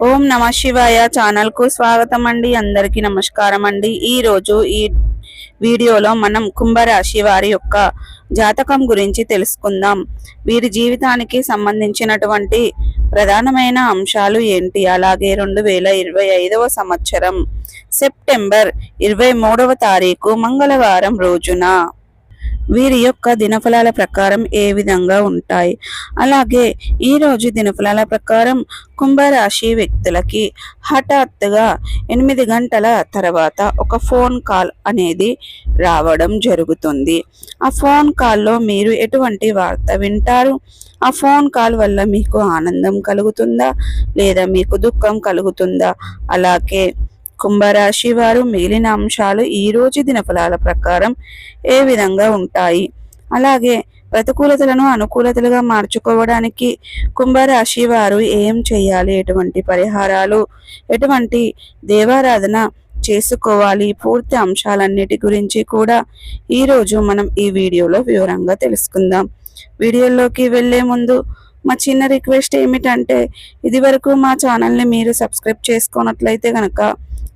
ఓం నమ శివాయ ఛానల్కు స్వాగతం అండి అందరికీ నమస్కారం అండి ఈ రోజు ఈ వీడియోలో మనం కుంభరాశి వారి యొక్క జాతకం గురించి తెలుసుకుందాం. వీరి జీవితానికి సంబంధించినటువంటి ప్రధానమైన అంశాలు ఏంటి? అలాగే రెండు వేల ఇరవై ఐదవ సంవత్సరం సెప్టెంబర్ ఇరవై మూడవ తారీఖు మంగళవారం రోజున వీరి యొక్క దినఫలాల ప్రకారం ఏ విధంగా ఉంటాయి. అలాగే ఈరోజు దినఫలాల ప్రకారం కుంభరాశి వ్యక్తులకి హఠాత్తుగా ఎనిమిది గంటల తర్వాత ఒక ఫోన్ కాల్ అనేది రావడం జరుగుతుంది. ఆ ఫోన్ కాల్లో మీరు ఎటువంటి వార్త వింటారు? ఆ ఫోన్ కాల్ వల్ల మీకు ఆనందం కలుగుతుందా? లేదా మీకు దుఃఖం కలుగుతుందా? అలాగే కుంభరాశి వారు మిగిలిన అంశాలు ఈ రోజు దినఫలాల ప్రకారం ఏ విధంగా ఉంటాయి? అలాగే ప్రతికూలతలను అనుకూలతలుగా మార్చుకోవడానికి కుంభరాశి వారు ఏం చేయాలి? ఎటువంటి పరిహారాలు ఎటువంటి దేవారాధన చేసుకోవాలి? పూర్తి అంశాలన్నిటి గురించి కూడా ఈరోజు మనం ఈ వీడియోలో వివరంగా తెలుసుకుందాం. వీడియోలోకి వెళ్ళే ముందు మా చిన్న రిక్వెస్ట్ ఏమిటంటే ఇదివరకు మా ఛానల్ని మీరు సబ్స్క్రైబ్ చేసుకున్నట్లయితే కనుక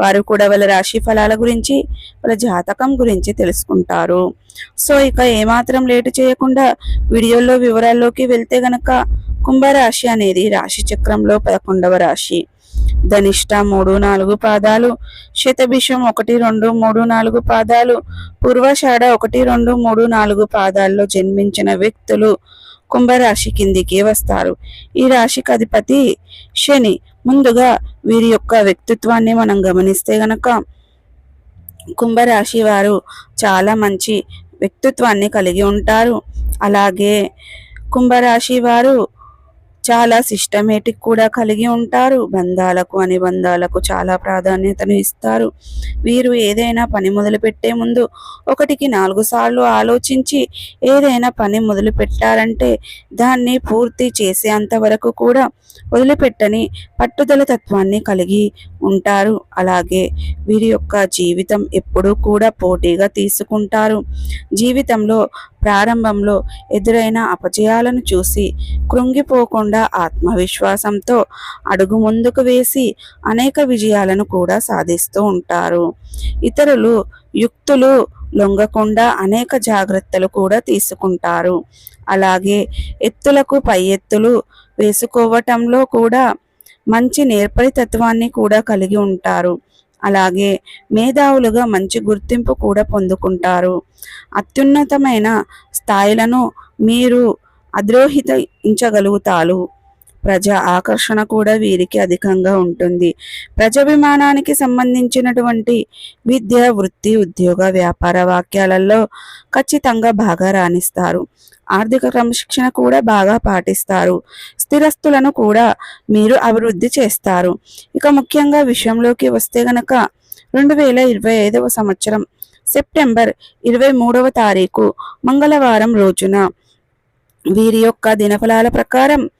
వారు కూడా వాళ్ళ రాశి ఫలాల గురించి వాళ్ళ జాతకం గురించి తెలుసుకుంటారు. సో ఇక ఏమాత్రం లేటు చేయకుండా వీడియోలో వివరాల్లోకి వెళ్తే గనక కుంభరాశి అనేది రాశి చక్రంలో పదకొండవ రాశి. ధనిష్ట మూడు నాలుగు పాదాలు శతభిషం ఒకటి రెండు మూడు నాలుగు పాదాలు పూర్వషాఢ ఒకటి రెండు మూడు నాలుగు పాదాల్లో జన్మించిన వ్యక్తులు కుంభరాశి కిందికి వస్తారు. ఈ రాశికి అధిపతి శని. ముందుగా వీరి యొక్క వ్యక్తిత్వాన్ని మనం గమనిస్తే గనక కుంభరాశి వారు చాలా మంచి వ్యక్తిత్వాన్ని కలిగి ఉంటారు. అలాగే కుంభరాశి వారు చాలా సిస్టమేటిక్ కూడా కలిగి ఉంటారు. బంధాలకు అనుబంధాలకు చాలా ప్రాధాన్యతను ఇస్తారు. వీరు ఏదైనా పని మొదలు పెట్టే ముందు ఒకటికి నాలుగు సార్లు ఆలోచించి ఏదైనా పని మొదలు పెట్టారంటే దాన్ని పూర్తి చేసేంత వరకు కూడా వదిలిపెట్టని పట్టుదల తత్వాన్ని కలిగి ఉంటారు. అలాగే వీరి యొక్క జీవితం ఎప్పుడూ కూడా పోటీగా తీసుకుంటారు. జీవితంలో ప్రారంభంలో ఎదురైన అపజయాలను చూసి కృంగిపోకుండా ఆత్మవిశ్వాసంతో అడుగు ముందుకు వేసి అనేక విజయాలను కూడా సాధిస్తూ ఉంటారు. ఇతరులు యుక్తులు లొంగకుండా అనేక జాగ్రత్తలు కూడా తీసుకుంటారు. అలాగే ఎత్తులకు పై ఎత్తులు వేసుకోవటంలో కూడా మంచి నేర్పరితత్వాన్ని కూడా కలిగి ఉంటారు. అలాగే మేధావులుగా మంచి గుర్తింపు కూడా పొందుకుంటారు. అత్యున్నతమైన స్థాయిలను మీరు అద్రోహితించగలుగుతారు ప్రజా ఆకర్షణ కూడా వీరికి అధికంగా ఉంటుంది. ప్రజాభిమానానికి సంబంధించినటువంటి విద్య వృత్తి ఉద్యోగ వ్యాపార వాక్యాలలో ఖచ్చితంగా బాగా రాణిస్తారు. ఆర్థిక క్రమశిక్షణ కూడా బాగా పాటిస్తారు. స్థిరస్తులను కూడా మీరు అభివృద్ధి చేస్తారు. ఇక ముఖ్యంగా విషయంలోకి వస్తే గనక రెండు వేల ఇరవై ఐదవ సంవత్సరం సెప్టెంబర్ ఇరవై మూడవ తారీఖు మంగళవారం రోజున వీరి యొక్క దినఫలాల ప్రకారం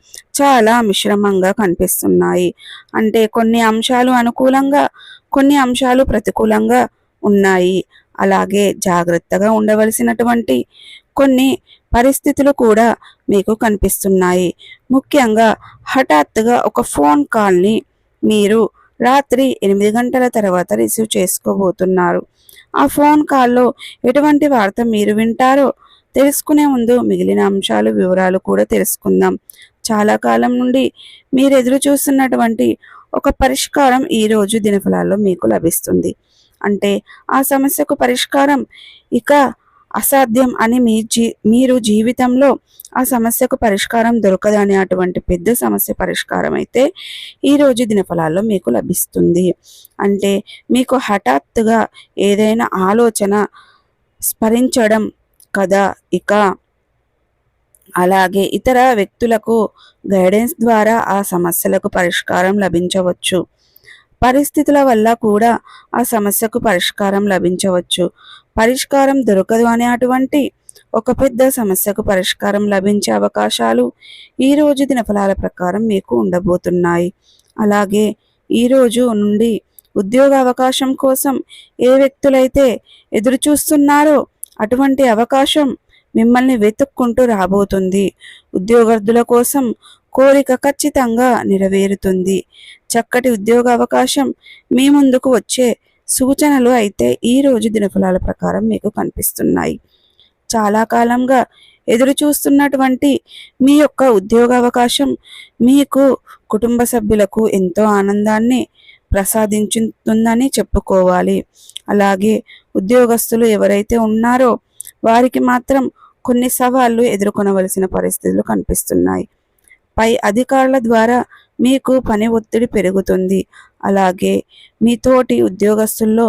చాలా మిశ్రమంగా కనిపిస్తున్నాయి. అంటే కొన్ని అంశాలు అనుకూలంగా కొన్ని అంశాలు ప్రతికూలంగా ఉన్నాయి. అలాగే జాగ్రత్తగా ఉండవలసినటువంటి కొన్ని పరిస్థితులు కూడా మీకు కనిపిస్తున్నాయి. ముఖ్యంగా హఠాత్తుగా ఒక ఫోన్ కాల్ని మీరు రాత్రి ఎనిమిది గంటల తర్వాత రిసీవ్ చేసుకోబోతున్నారు. ఆ ఫోన్ కాల్లో ఎటువంటి వార్త మీరు వింటారో తెలుసుకునే ముందు మిగిలిన అంశాలు వివరాలు కూడా తెలుసుకుందాం. చాలా కాలం నుండి మీరు ఎదురు చూస్తున్నటువంటి ఒక పరిష్కారం ఈ రోజు దినఫలాల్లో మీకు లభిస్తుంది. అంటే ఆ సమస్యకు పరిష్కారం ఇక అసాధ్యం అని మీ జీ మీరు జీవితంలో ఆ సమస్యకు పరిష్కారం దొరకదని అటువంటి పెద్ద సమస్య పరిష్కారం అయితే ఈరోజు దినఫలాల్లో మీకు లభిస్తుంది. అంటే మీకు హఠాత్తుగా ఏదైనా ఆలోచన స్మరించడం కదా? ఇక అలాగే ఇతర వ్యక్తులకు గైడెన్స్ ద్వారా ఆ సమస్యలకు పరిష్కారం లభించవచ్చు. పరిస్థితుల వల్ల కూడా ఆ సమస్యకు పరిష్కారం లభించవచ్చు. పరిష్కారం దొరకదు అనే అటువంటి ఒక పెద్ద సమస్యకు పరిష్కారం లభించే అవకాశాలు ఈ రోజు దినఫలాల ప్రకారం మీకు ఉండబోతున్నాయి. అలాగే ఈరోజు నుండి ఉద్యోగ అవకాశం కోసం ఏ వ్యక్తులైతే ఎదురు చూస్తున్నారో అటువంటి అవకాశం మిమ్మల్ని వెతుక్కుంటూ రాబోతుంది. ఉద్యోగార్థుల కోసం కోరిక ఖచ్చితంగా నెరవేరుతుంది. చక్కటి ఉద్యోగ అవకాశం మీ ముందుకు వచ్చే సూచనలు అయితే ఈ రోజు దినఫలాల ప్రకారం మీకు కనిపిస్తున్నాయి. చాలా కాలంగా ఎదురు చూస్తున్నటువంటి మీ యొక్క ఉద్యోగ అవకాశం మీకు కుటుంబ సభ్యులకు ఎంతో ఆనందాన్ని ప్రసాదించుతుందని చెప్పుకోవాలి. అలాగే ఉద్యోగస్తులు ఎవరైతే ఉన్నారో వారికి మాత్రం కొన్ని సవాళ్ళు ఎదుర్కొనవలసిన పరిస్థితులు కనిపిస్తున్నాయి. పై అధికారుల ద్వారా మీకు పని ఒత్తిడి పెరుగుతుంది. అలాగే మీ తోటి ఉద్యోగస్తుల్లో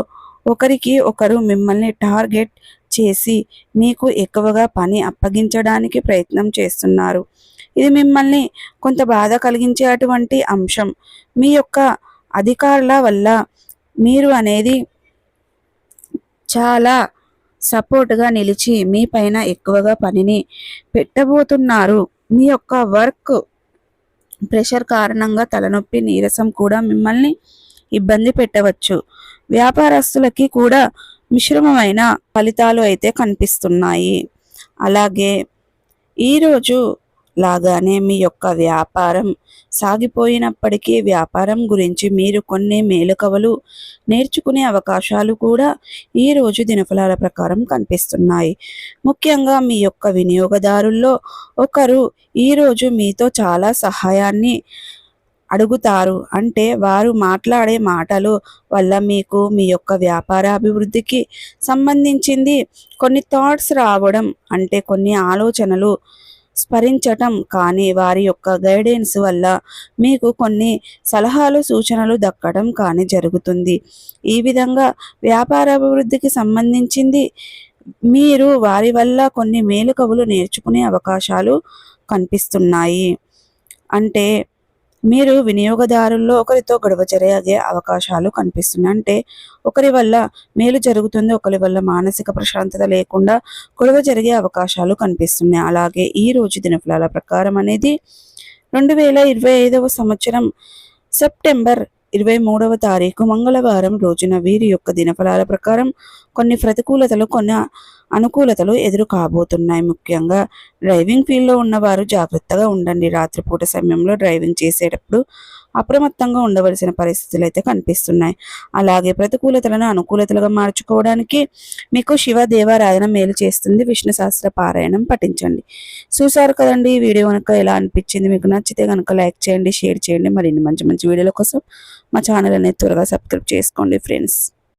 ఒకరికి ఒకరు మిమ్మల్ని టార్గెట్ చేసి మీకు ఎక్కువగా పని అప్పగించడానికి ప్రయత్నం చేస్తున్నారు. ఇది మిమ్మల్ని కొంత బాధ కలిగించే అటువంటి అంశం. మీ యొక్క అధికారుల వల్ల మీరు అనేది చాలా సపోర్ట్గా నిలిచి మీ పైన ఎక్కువగా పనిని పెట్టబోతున్నారు. మీ యొక్క వర్క్ ప్రెషర్ కారణంగా తలనొప్పి నీరసం కూడా మిమ్మల్ని ఇబ్బంది పెట్టవచ్చు. వ్యాపారస్తులకి కూడా మిశ్రమమైన ఫలితాలు అయితే కనిపిస్తున్నాయి. అలాగే ఈరోజు లాగానే మీ యొక్క వ్యాపారం సాగిపోయినప్పటికీ వ్యాపారం గురించి మీరు కొన్ని మేలుకవలు నేర్చుకునే అవకాశాలు కూడా ఈ రోజు దినఫలాల ప్రకారం కనిపిస్తున్నాయి. ముఖ్యంగా మీ యొక్క వినియోగదారుల్లో ఒకరు ఈరోజు మీతో చాలా సహాయాన్ని అడుగుతారు. అంటే వారు మాట్లాడే మాటలు వల్ల మీకు మీ యొక్క వ్యాపార అభివృద్ధికి సంబంధించింది కొన్ని థాట్స్ రావడం అంటే కొన్ని ఆలోచనలు స్మరించటం కానీ వారి యొక్క గైడెన్స్ వల్ల మీకు కొన్ని సలహాలు సూచనలు దక్కడం కానీ జరుగుతుంది. ఈ విధంగా వ్యాపార అభివృద్ధికి సంబంధించింది మీరు వారి వల్ల కొన్ని మేలుకవులు నేర్చుకునే అవకాశాలు కనిపిస్తున్నాయి. అంటే మీరు వినియోగదారుల్లో ఒకరితో గొడవ జరిగే అవకాశాలు కనిపిస్తున్నాయి. అంటే ఒకరి వల్ల మేలు జరుగుతుంది ఒకరి వల్ల మానసిక ప్రశాంతత లేకుండా గొడవ జరిగే అవకాశాలు కనిపిస్తున్నాయి. అలాగే ఈ రోజు దినఫలాల ప్రకారం అనేది రెండు వేల ఇరవై ఐదవ సంవత్సరం సెప్టెంబర్ ఇరవై మూడవ తారీఖు మంగళవారం రోజున వీరి యొక్క దినఫలాల ప్రకారం కొన్ని ప్రతికూలతలు కొన్ని అనుకూలతలు ఎదురు కాబోతున్నాయి ముఖ్యంగా డ్రైవింగ్ ఫీల్డ్లో ఉన్నవారు జాగ్రత్తగా ఉండండి. రాత్రిపూట సమయంలో డ్రైవింగ్ చేసేటప్పుడు అప్రమత్తంగా ఉండవలసిన పరిస్థితులు అయితే కనిపిస్తున్నాయి. అలాగే ప్రతికూలతలను అనుకూలతలుగా మార్చుకోవడానికి మీకు శివ దేవారాధన మేలు చేస్తుంది. విష్ణు శాస్త్ర పారాయణం పఠించండి. చూసారు కదండి ఈ వీడియో కనుక ఎలా అనిపించింది? మీకు నచ్చితే కనుక లైక్ చేయండి షేర్ చేయండి. మరిన్ని మంచి మంచి వీడియోల కోసం మా ఛానల్ అనేది త్వరగా సబ్స్క్రైబ్ చేసుకోండి ఫ్రెండ్స్.